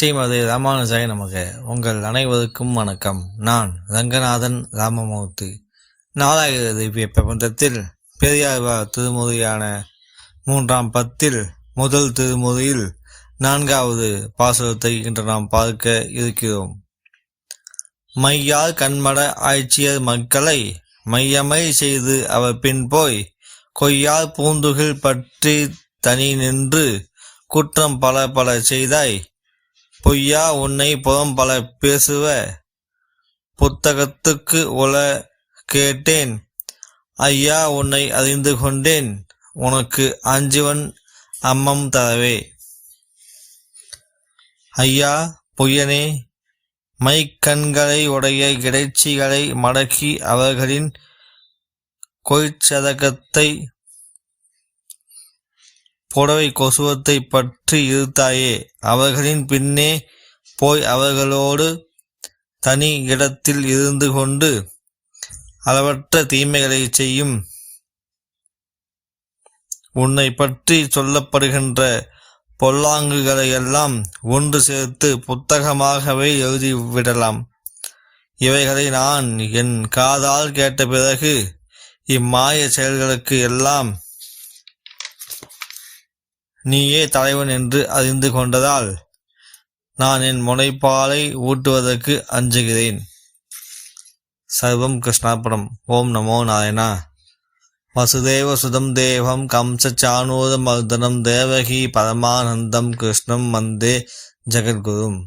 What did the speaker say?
ஸ்ரீமதி ராமானுஜாய நமக. உங்கள் அனைவருக்கும் வணக்கம். நான் ரங்கநாதன் ராமமூர்த்தி. நாலாயிர திவ்ய பிரபந்தத்தில் பெரியாழ்வார் திருமுறையான மூன்றாம் பத்தில் முதல் திருமுறையில் நான்காவது பாசுரத்தை இன்று நாம் பார்க்க இருக்கிறோம். மையார் கண்மட ஆட்சியர் மக்களை மையமை செய்து அவர் பின் போய் கொய்யார் பூந்துகில் பற்றி தனி நின்று குற்றம் பல பல செய்தாய் பொய்யா உன்னை புறம் பல பேசுவ புத்தகத்துக்கு உல கேட்டேன். ஐயா உன்னை அறிந்து கொண்டேன். உனக்கு அஞ்சுவன் அம்மம் தரவே. ஐயா பொய்யனே மைக்கண்களை உடைய இடைச்சிகளை மடக்கி அவர்களின் கொய்ச்சதகத்தை புடவை கொசுவத்தை பற்றி இருத்தாயே? அவர்களின் பின்னே போய் அவர்களோடு தனி இடத்தில் இருந்து கொண்டு அளவற்ற தீமைகளை செய்யும். உன்னை பற்றி சொல்லப்படுகின்ற பொல்லாங்குகளையெல்லாம் ஒன்று சேர்த்து புத்தகமாகவே எழுதிவிடலாம். இவைகளை நான் என் காதால் கேட்ட பிறகு இம்மாய செயல்களுக்கு எல்லாம் நீயே தலைவன் என்று அறிந்து கொண்டதால் நான் என் முனைப்பாலை ஊட்டுவதற்கு அஞ்சுகிறேன். சர்வம் கிருஷ்ணாபுரம் ஓம் நமோ நாராயணா. வசுதேவ சுதம் தேவம் கம்ச மர்தனம் தேவகி பரமானந்தம் கிருஷ்ணம் வந்தே ஜெகத்குரும்